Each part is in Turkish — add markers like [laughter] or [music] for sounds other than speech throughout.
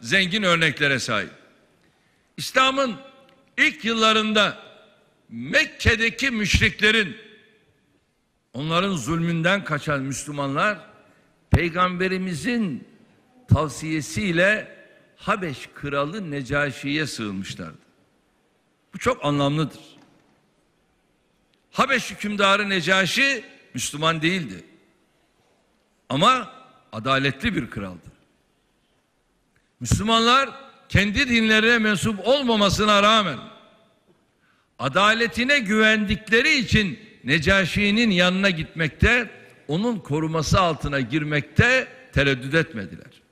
zengin örneklere sahip. İslam'ın ilk yıllarında Mekke'deki müşriklerin onların zulmünden kaçan Müslümanlar peygamberimizin tavsiyesiyle Habeş kralı Necaşi'ye sığınmışlardı. Bu çok anlamlıdır. Habeş hükümdarı Necaşi Müslüman değildi. Ama adaletli bir kraldı. Müslümanlar kendi dinlerine mensup olmamasına rağmen adaletine güvendikleri için Necaşi'nin yanına gitmekte, onun koruması altına girmekte tereddüt etmediler.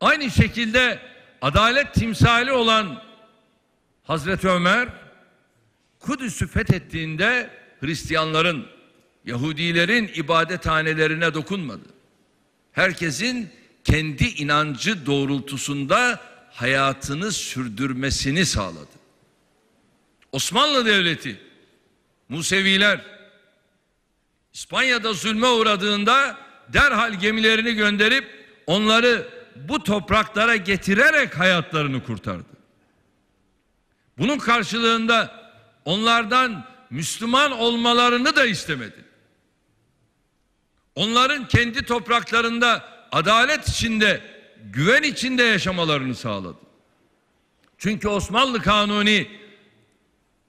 Aynı şekilde adalet timsali olan Hazreti Ömer Kudüs'ü fethettiğinde Hristiyanların, Yahudilerin ibadethanelerine dokunmadı. Herkesin kendi inancı doğrultusunda hayatını sürdürmesini sağladı. Osmanlı Devleti, Museviler İspanya'da zulme uğradığında derhal gemilerini gönderip onları bu topraklara getirerek hayatlarını kurtardı. Bunun karşılığında onlardan Müslüman olmalarını da istemedi. Onların kendi topraklarında adalet içinde, güven içinde yaşamalarını sağladı. Çünkü Osmanlı Kanuni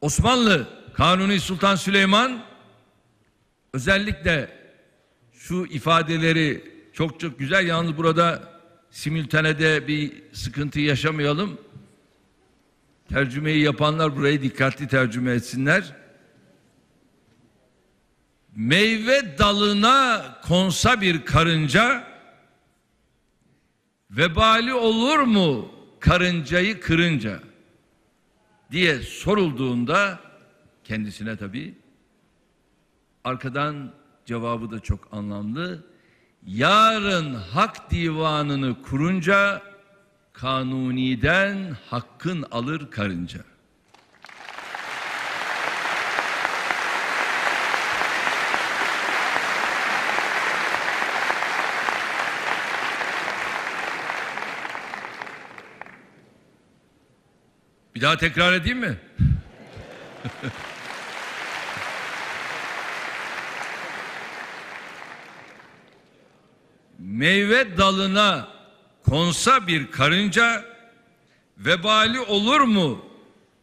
Osmanlı Kanuni Sultan Süleyman özellikle şu ifadeleri çok çok güzel yalnız burada simültanede bir sıkıntı yaşamayalım. Tercümeyi yapanlar burayı dikkatli tercüme etsinler. Meyve dalına konsa bir karınca vebali olur mu karıncayı kırınca diye sorulduğunda kendisine tabii arkadan cevabı da çok anlamlı. Yarın hak divanını kurunca kanuniden hakkın alır karınca. Bir daha tekrar edeyim mi? [laughs] Meyve dalına konsa bir karınca vebali olur mu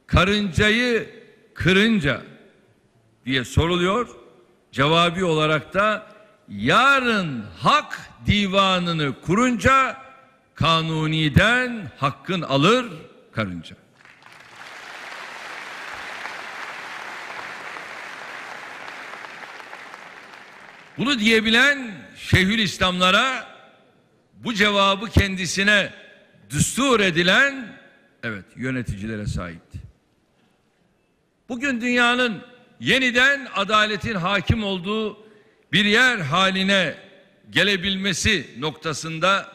karıncayı kırınca diye soruluyor. Cevabi olarak da yarın hak divanını kurunca kanuniden hakkın alır karınca. Bunu diyebilen Şeyhül İslamlara bu cevabı kendisine düstur edilen evet yöneticilere sahipti. Bugün dünyanın yeniden adaletin hakim olduğu bir yer haline gelebilmesi noktasında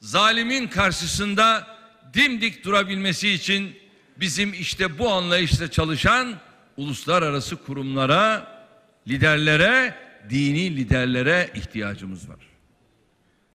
zalimin karşısında dimdik durabilmesi için bizim işte bu anlayışla çalışan uluslararası kurumlara, liderlere, dini liderlere ihtiyacımız var.